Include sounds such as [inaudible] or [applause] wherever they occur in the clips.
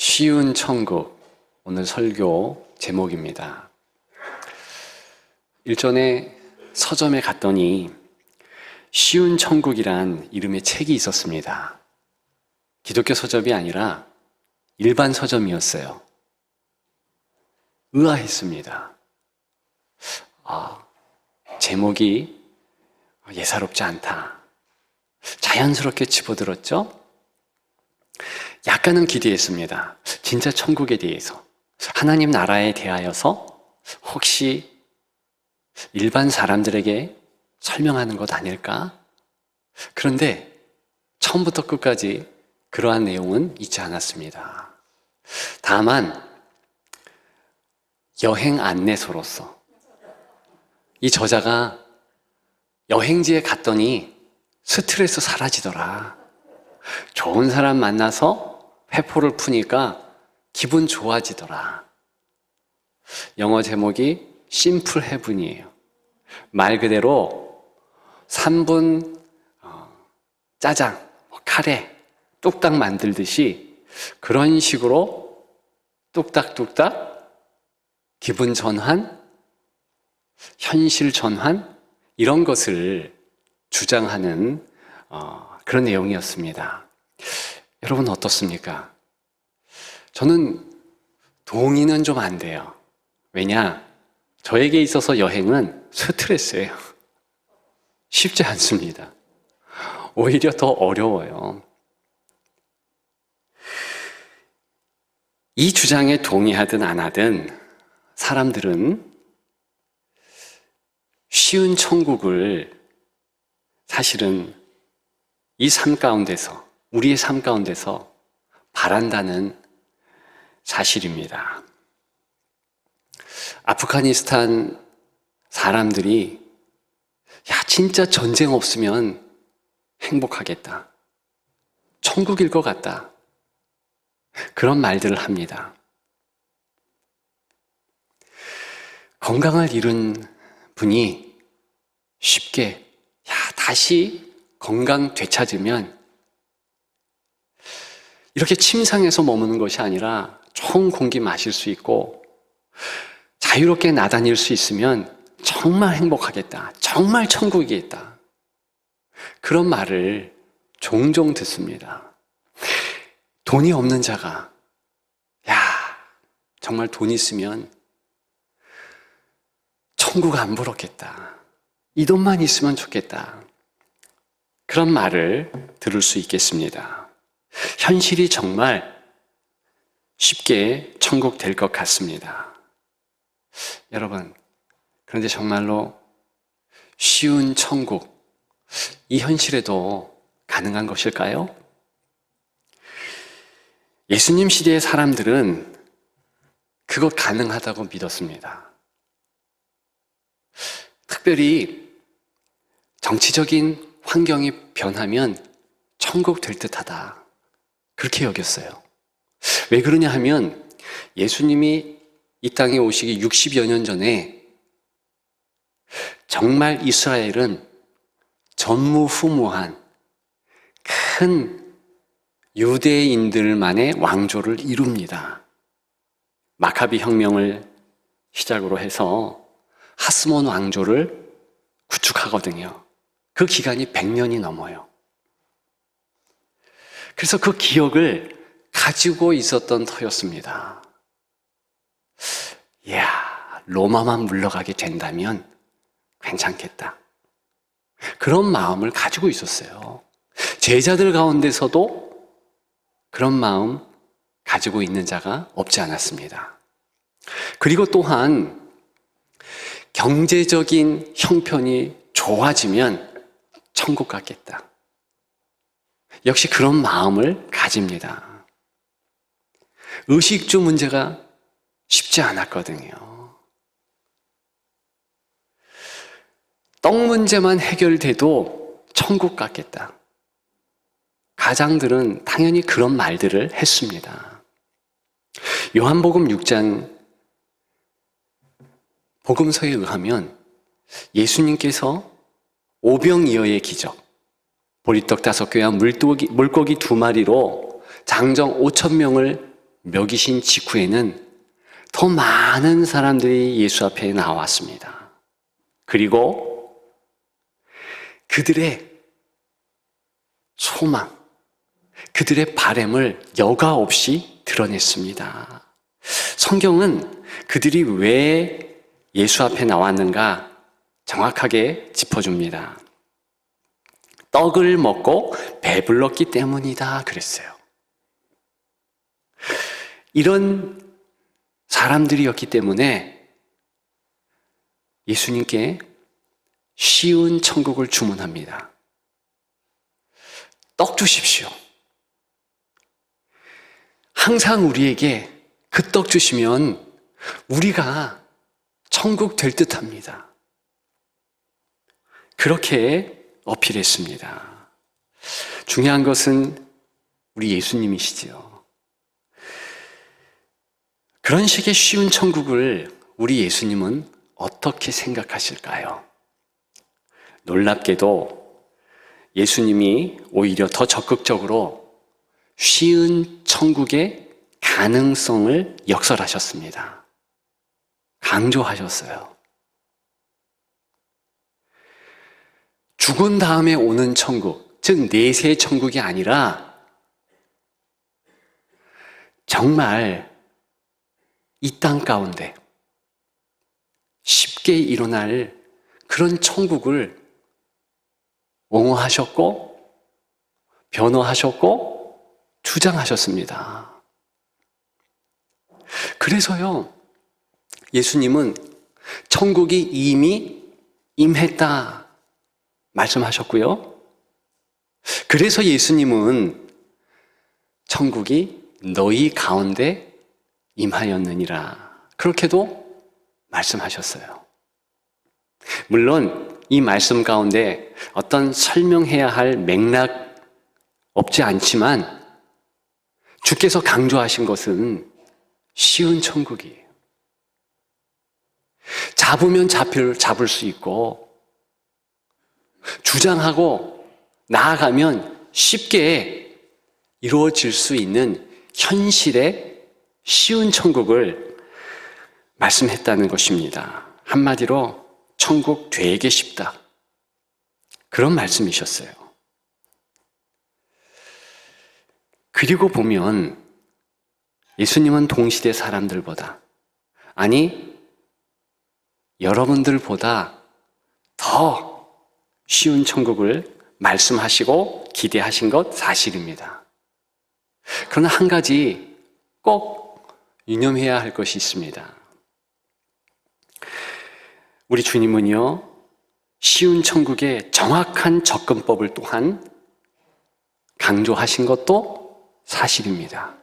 쉬운 천국 오늘 설교 제목입니다. 일전에 서점에 갔더니 쉬운 천국이란 이름의 책이 있었습니다. 기독교 서점이 아니라 일반 서점이었어요. 의아했습니다. 아, 제목이 예사롭지 않다. 자연스럽게 집어들었죠? 약간은 기대했습니다. 진짜 천국에 대해서. 하나님 나라에 대하여서 혹시 일반 사람들에게 설명하는 것 아닐까? 그런데 처음부터 끝까지 그러한 내용은 있지 않았습니다. 다만, 여행 안내소로서 이 저자가 여행지에 갔더니 스트레스 사라지더라. 좋은 사람 만나서 회포를 푸니까 기분 좋아지더라. 영어 제목이 심플 헤븐이에요. 말 그대로 3분 어, 짜장, 뭐 카레 뚝딱 만들듯이 그런 식으로 뚝딱뚝딱 기분 전환, 현실 전환 이런 것을 주장하는 어, 그런 내용이었습니다. 여러분 어떻습니까? 저는 동의는 좀 안 돼요. 왜냐? 저에게 있어서 여행은 스트레스예요. [laughs] 쉽지 않습니다. 오히려 더 어려워요. 이 주장에 동의하든 안 하든 사람들은 쉬운 천국을 사실은 이 삶 가운데서, 우리의 삶 가운데서 바란다는 사실입니다. 아프가니스탄 사람들이, 야, 진짜 전쟁 없으면 행복하겠다. 천국일 것 같다. 그런 말들을 합니다. 건강을 잃은 분이 쉽게, 야, 다시 건강 되찾으면 이렇게 침상에서 머무는 것이 아니라 좋은 공기 마실 수 있고 자유롭게 나다닐 수 있으면 정말 행복하겠다. 정말 천국이겠다. 그런 말을 종종 듣습니다. 돈이 없는 자가, 야, 정말 돈 있으면 천국 안 부럽겠다. 이 돈만 있으면 좋겠다. 그런 말을 들을 수 있겠습니다. 현실이 정말 쉽게 천국 될 것 같습니다. 여러분, 그런데 정말로 쉬운 천국, 이 현실에도 가능한 것일까요? 예수님 시대의 사람들은 그것 가능하다고 믿었습니다. 특별히 정치적인 환경이 변하면 천국 될 듯하다. 그렇게 여겼어요. 왜 그러냐 하면 예수님이 이 땅에 오시기 60여 년 전에 정말 이스라엘은 전무후무한 큰 유대인들만의 왕조를 이룹니다. 마카비 혁명을 시작으로 해서 하스몬 왕조를 구축하거든요. 그 기간이 100년이 넘어요. 그래서 그 기억을 가지고 있었던 터였습니다. 이야, 로마만 물러가게 된다면 괜찮겠다. 그런 마음을 가지고 있었어요. 제자들 가운데서도 그런 마음 가지고 있는 자가 없지 않았습니다. 그리고 또한 경제적인 형편이 좋아지면 천국 같겠다. 역시 그런 마음을 가집니다. 의식주 문제가 쉽지 않았거든요. 떡 문제만 해결돼도 천국 같겠다. 가장들은 당연히 그런 말들을 했습니다. 요한복음 6장 복음서에 의하면 예수님께서 오병이어의 기적, 보리떡 다섯 개와 물고기, 물고기 두 마리로 장정 5천 명을 먹이신 직후에는 더 많은 사람들이 예수 앞에 나왔습니다. 그리고 그들의 소망, 그들의 바램을 여과 없이 드러냈습니다. 성경은 그들이 왜 예수 앞에 나왔는가 정확하게 짚어줍니다. 떡을 먹고 배불렀기 때문이다 그랬어요. 이런 사람들이었기 때문에 예수님께 쉬운 천국을 주문합니다. 떡 주십시오. 항상 우리에게 그 떡 주시면 우리가 천국 될 듯 합니다. 그렇게 어필했습니다. 중요한 것은 우리 예수님이시지요. 그런 식의 쉬운 천국을 우리 예수님은 어떻게 생각하실까요? 놀랍게도 예수님이 오히려 더 적극적으로 쉬운 천국의 가능성을 역설하셨습니다. 강조하셨어요. 죽은 다음에 오는 천국, 즉 내세 천국이 아니라 정말 이 땅 가운데 쉽게 일어날 그런 천국을 옹호하셨고 변호하셨고 주장하셨습니다. 그래서요, 예수님은 천국이 이미 임했다 말씀하셨고요. 그래서 예수님은 천국이 너희 가운데 임하였느니라. 그렇게도 말씀하셨어요. 물론 이 말씀 가운데 어떤 설명해야 할 맥락 없지 않지만 주께서 강조하신 것은 쉬운 천국이에요. 잡으면 잡힐, 잡을 수 있고 주장하고 나아가면 쉽게 이루어질 수 있는 현실의 쉬운 천국을 말씀했다는 것입니다. 한마디로 천국 되게 쉽다. 그런 말씀이셨어요. 그리고 보면 예수님은 동시대 사람들보다, 아니, 여러분들보다 더 쉬운 천국을 말씀하시고 기대하신 것 사실입니다. 그러나 한 가지 꼭 유념해야 할 것이 있습니다. 우리 주님은요, 쉬운 천국의 정확한 접근법을 또한 강조하신 것도 사실입니다.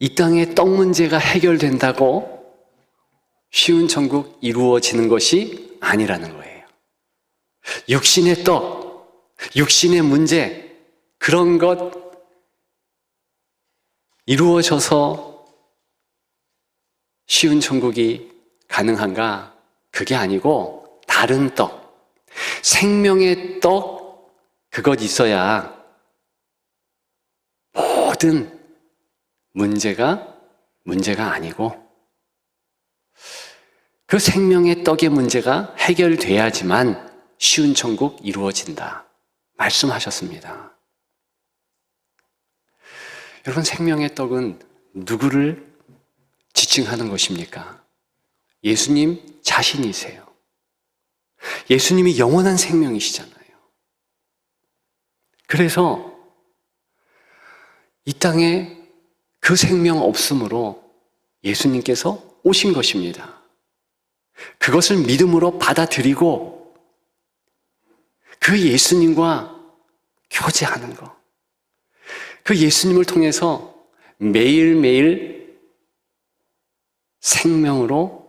이 땅의 떡 문제가 해결된다고 쉬운 천국 이루어지는 것이 아니라는 거예요. 육신의 떡, 육신의 문제, 그런 것 이루어져서 쉬운 천국이 가능한가? 그게 아니고 다른 떡, 생명의 떡, 그것 있어야 모든 문제가 문제가 아니고 그 생명의 떡의 문제가 해결돼야지만 쉬운 천국 이루어진다. 말씀하셨습니다. 여러분, 생명의 떡은 누구를 지칭하는 것입니까? 예수님 자신이세요. 예수님이 영원한 생명이시잖아요. 그래서 이 땅에 그 생명 없음으로 예수님께서 오신 것입니다. 그것을 믿음으로 받아들이고 그 예수님과 교제하는 것. 그 예수님을 통해서 매일매일 생명으로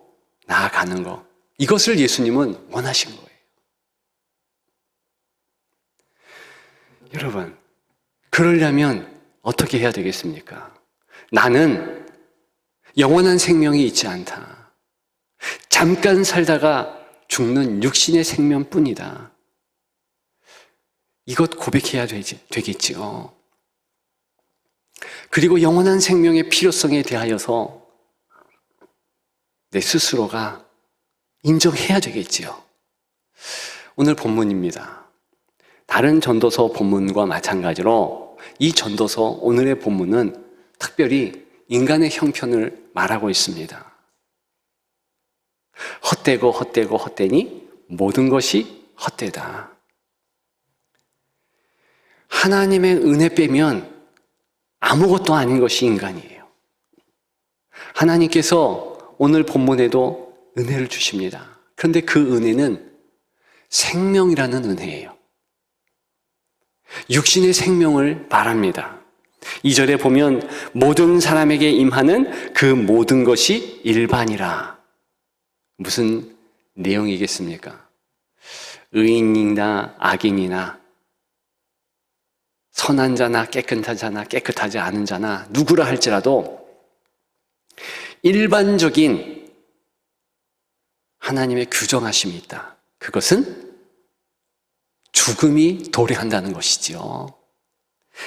나아가는 것. 이것을 예수님은 원하신 거예요. 여러분, 그러려면 어떻게 해야 되겠습니까? 나는 영원한 생명이 있지 않다. 잠깐 살다가 죽는 육신의 생명뿐이다. 이것 고백해야 되지, 되겠지요. 그리고 영원한 생명의 필요성에 대하여서 내 스스로가 인정해야 되겠지요. 오늘 본문입니다. 다른 전도서 본문과 마찬가지로 이 전도서 오늘의 본문은 특별히 인간의 형편을 말하고 있습니다. 헛되고 헛되고 헛되니 모든 것이 헛되다. 하나님의 은혜 빼면 아무것도 아닌 것이 인간이에요. 하나님께서 오늘 본문에도 은혜를 주십니다. 그런데 그 은혜는 생명이라는 은혜예요. 육신의 생명을 말합니다. 이절에 보면 모든 사람에게 임하는 그 모든 것이 일반이라. 무슨 내용이겠습니까? 의인이나 악인이나 선한 자나 깨끗한 자나 깨끗하지 않은 자나 누구라 할지라도 일반적인 하나님의 규정하심이 있다. 그것은 죽음이 도래한다는 것이지요.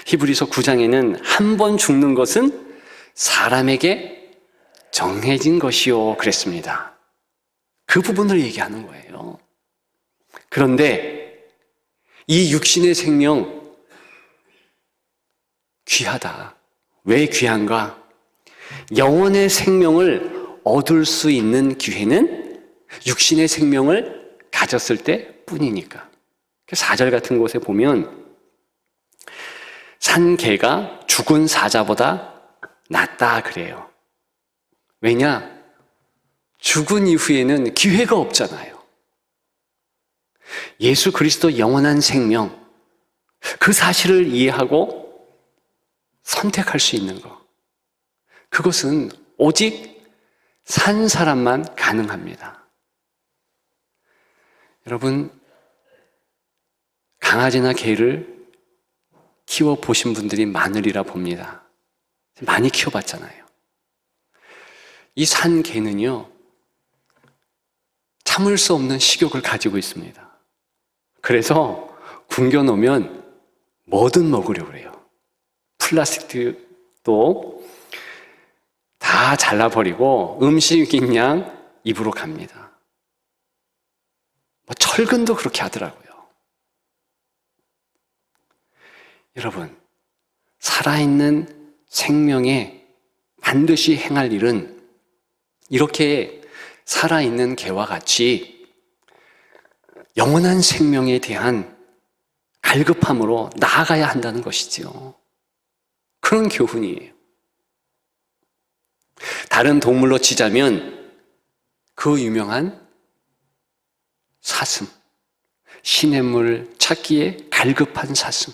히브리서 9장에는 한 번 죽는 것은 사람에게 정해진 것이요. 그랬습니다. 그 부분을 얘기하는 거예요. 그런데 이 육신의 생명 귀하다. 왜 귀한가? 영혼의 생명을 얻을 수 있는 기회는 육신의 생명을 가졌을 때 뿐이니까. 4절 같은 곳에 보면 산 개가 죽은 사자보다 낫다 그래요. 왜냐? 죽은 이후에는 기회가 없잖아요. 예수 그리스도 영원한 생명, 그 사실을 이해하고 선택할 수 있는 것. 그것은 오직 산 사람만 가능합니다. 여러분, 강아지나 개를 키워 보신 분들이 많으리라 봅니다. 많이 키워봤잖아요. 이 산 개는요, 참을 수 없는 식욕을 가지고 있습니다. 그래서 굶겨 놓으면 뭐든 먹으려고 그래요. 플라스틱도 다 잘라버리고 음식인 양 입으로 갑니다. 뭐 철근도 그렇게 하더라고요. 여러분, 살아있는 생명에 반드시 행할 일은 이렇게 살아있는 개와 같이 영원한 생명에 대한 갈급함으로 나아가야 한다는 것이지요. 그런 교훈이에요. 다른 동물로 치자면 그 유명한 사슴, 시냇물 찾기에 갈급한 사슴.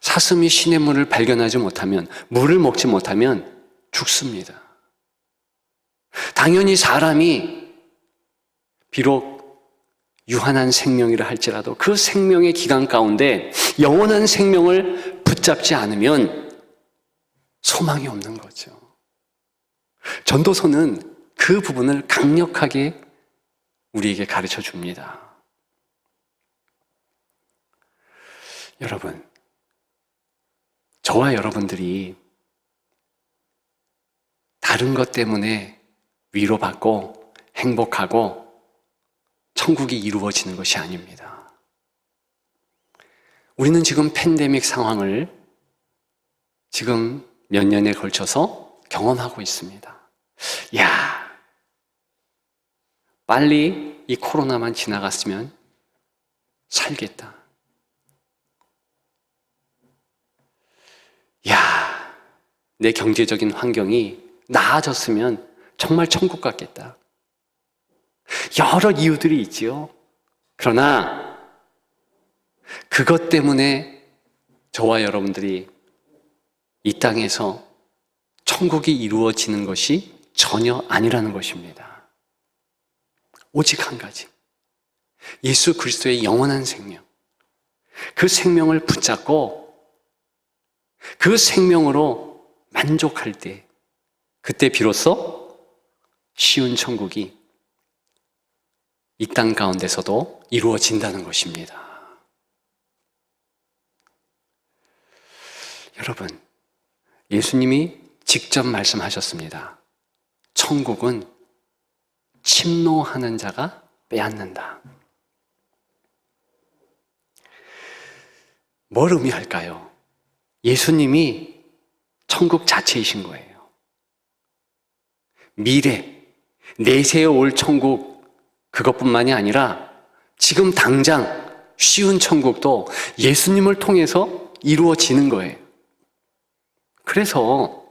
사슴이 시냇물을 발견하지 못하면, 물을 먹지 못하면 죽습니다. 당연히 사람이 비록 유한한 생명이라 할지라도 그 생명의 기간 가운데 영원한 생명을 붙잡지 않으면 소망이 없는 거죠. 전도서는 그 부분을 강력하게 우리에게 가르쳐 줍니다. 여러분, 저와 여러분들이 다른 것 때문에 위로받고 행복하고 천국이 이루어지는 것이 아닙니다. 우리는 지금 팬데믹 상황을 지금 몇 년에 걸쳐서 경험하고 있습니다. 야, 빨리 이 코로나만 지나갔으면 살겠다. 야, 내 경제적인 환경이 나아졌으면 정말 천국 같겠다. 여러 이유들이 있지요. 그러나 그것 때문에 저와 여러분들이 이 땅에서 천국이 이루어지는 것이 전혀 아니라는 것입니다. 오직 한 가지. 예수 그리스도의 영원한 생명. 그 생명을 붙잡고 그 생명으로 만족할 때, 그때 비로소 쉬운 천국이 이 땅 가운데서도 이루어진다는 것입니다. 여러분, 예수님이 직접 말씀하셨습니다. 천국은 침노하는 자가 빼앗는다. 뭘 의미할까요? 예수님이 천국 자체이신 거예요. 미래, 내세에 올 천국, 그것뿐만이 아니라 지금 당장 쉬운 천국도 예수님을 통해서 이루어지는 거예요. 그래서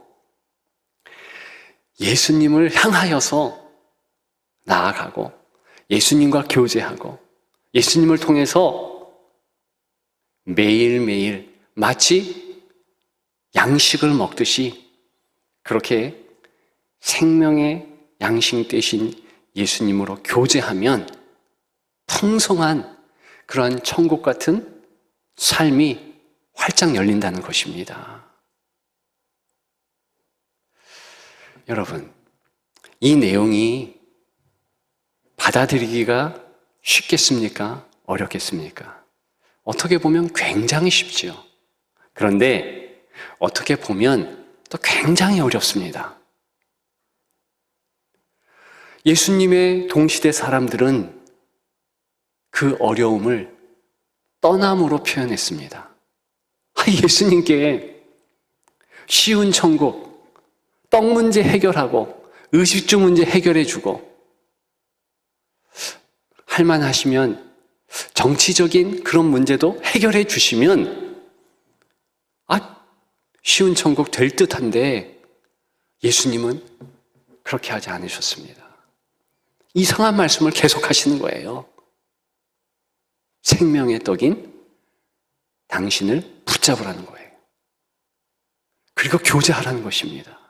예수님을 향하여서 나아가고 예수님과 교제하고 예수님을 통해서 매일매일 마치 양식을 먹듯이 그렇게 생명의 양식 대신 예수님으로 교제하면 풍성한 그러한 천국 같은 삶이 활짝 열린다는 것입니다. 여러분, 이 내용이 받아들이기가 쉽겠습니까? 어렵겠습니까? 어떻게 보면 굉장히 쉽지요. 그런데 어떻게 보면 또 굉장히 어렵습니다. 예수님의 동시대 사람들은 그 어려움을 떠남으로 표현했습니다. 아, 예수님께 쉬운 천국, 떡 문제 해결하고 의식주 문제 해결해주고 할만하시면 정치적인 그런 문제도 해결해 주시면 아 쉬운 천국 될 듯한데 예수님은 그렇게 하지 않으셨습니다. 이상한 말씀을 계속 하시는 거예요. 생명의 떡인 당신을 붙잡으라는 거예요. 그리고 교제하라는 것입니다.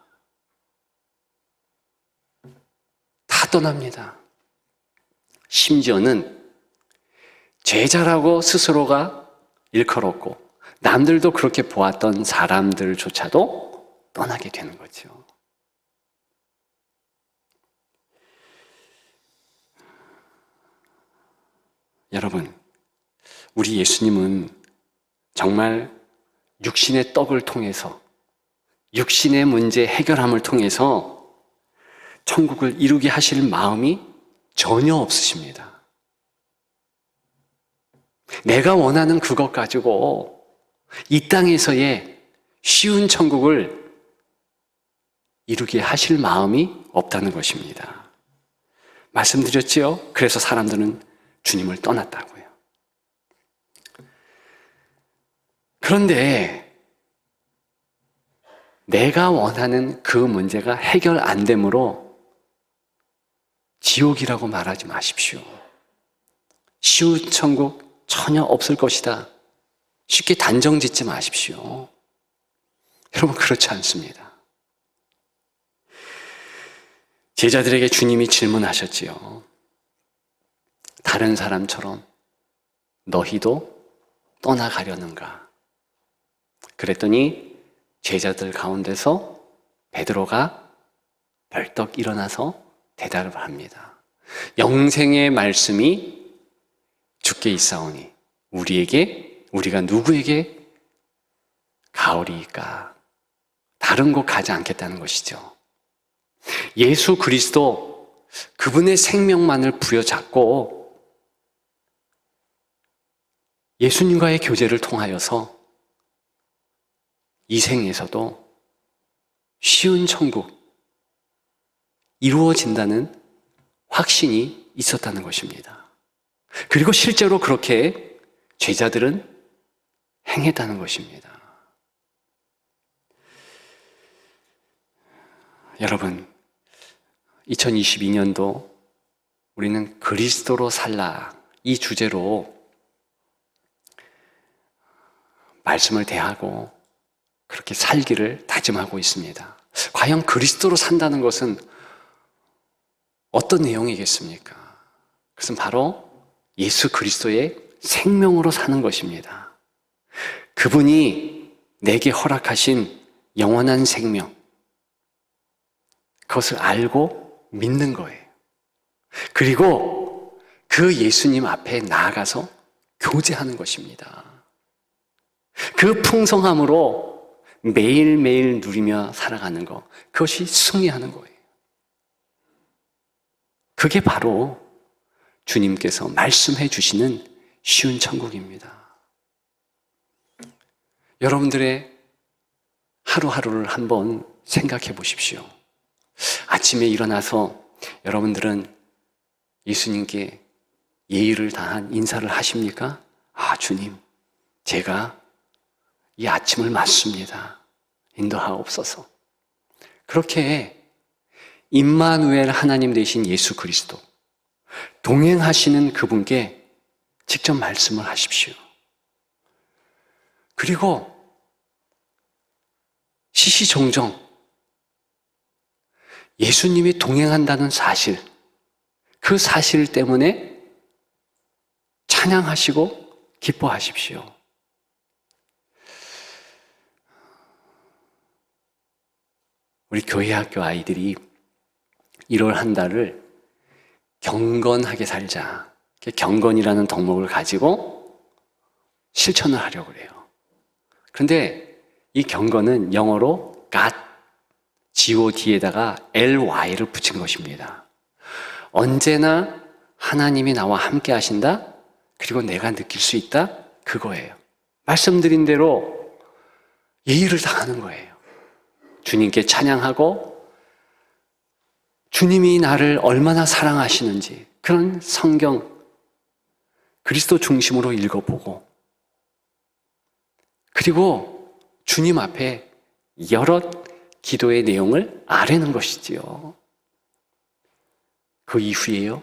다 떠납니다. 심지어는 제자라고 스스로가 일컬었고 남들도 그렇게 보았던 사람들조차도 떠나게 되는 거죠. 여러분, 우리 예수님은 정말 육신의 떡을 통해서 육신의 문제 해결함을 통해서 천국을 이루게 하실 마음이 전혀 없으십니다. 내가 원하는 그것 가지고 이 땅에서의 쉬운 천국을 이루게 하실 마음이 없다는 것입니다. 말씀드렸지요? 그래서 사람들은 주님을 떠났다고요. 그런데 내가 원하는 그 문제가 해결 안 되므로 지옥이라고 말하지 마십시오. 쉬운 천국 전혀 없을 것이다. 쉽게 단정 짓지 마십시오. 여러분, 그렇지 않습니다. 제자들에게 주님이 질문하셨지요. 다른 사람처럼 너희도 떠나가려는가? 그랬더니 제자들 가운데서 베드로가 벌떡 일어나서 대답을 합니다. 영생의 말씀이 주께 있사오니 우리에게 우리가 누구에게 가오리까 다른 곳 가지 않겠다는 것이죠. 예수 그리스도 그분의 생명만을 부여잡고 예수님과의 교제를 통하여서 이 생에서도 쉬운 천국 이루어진다는 확신이 있었다는 것입니다. 그리고 실제로 그렇게 제자들은 행했다는 것입니다. 여러분, 2022년도 우리는 그리스도로 살라 이 주제로 말씀을 대하고 그렇게 살기를 다짐하고 있습니다. 과연 그리스도로 산다는 것은 어떤 내용이겠습니까? 그것은 바로 예수 그리스도의 생명으로 사는 것입니다. 그분이 내게 허락하신 영원한 생명, 그것을 알고 믿는 거예요. 그리고 그 예수님 앞에 나아가서 교제하는 것입니다. 그 풍성함으로 매일매일 누리며 살아가는 것, 그것이 승리하는 거예요. 그게 바로 주님께서 말씀해 주시는 쉬운 천국입니다. 여러분들의 하루하루를 한번 생각해 보십시오. 아침에 일어나서 여러분들은 예수님께 예의를 다한 인사를 하십니까? 아, 주님, 제가 이 아침을 맞습니다. 인도하옵소서. 그렇게 임마누엘 하나님 되신 예수 그리스도 동행하시는 그분께 직접 말씀을 하십시오. 그리고 시시종종 예수님이 동행한다는 사실, 그 사실 때문에 찬양하시고 기뻐하십시오. 우리 교회 학교 아이들이 1월 한 달을 경건하게 살자. 경건이라는 덕목을 가지고 실천을 하려고 그래요. 그런데 이 경건은 영어로 God, G-O-D에다가 L-Y를 붙인 것입니다. 언제나 하나님이 나와 함께 하신다? 그리고 내가 느낄 수 있다? 그거예요. 말씀드린 대로 예의를 다하는 거예요. 주님께 찬양하고 주님이 나를 얼마나 사랑하시는지 그런 성경 그리스도 중심으로 읽어보고 그리고 주님 앞에 여러 기도의 내용을 아뢰는 것이지요. 그 이후에요.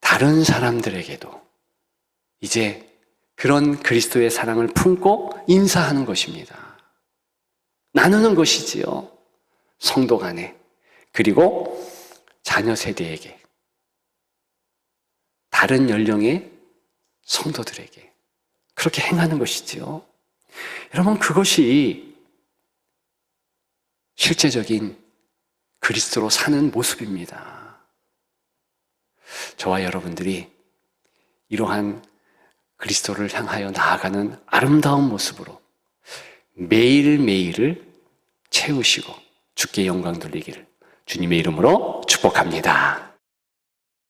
다른 사람들에게도 이제 그런 그리스도의 사랑을 품고 인사하는 것입니다. 나누는 것이지요. 성도 간에. 그리고 자녀 세대에게. 다른 연령의 성도들에게. 그렇게 행하는 것이지요. 여러분, 그것이 실제적인 그리스도로 사는 모습입니다. 저와 여러분들이 이러한 그리스도를 향하여 나아가는 아름다운 모습으로 매일매일을 채우시고 주께 영광 돌리기를 주님의 이름으로 축복합니다.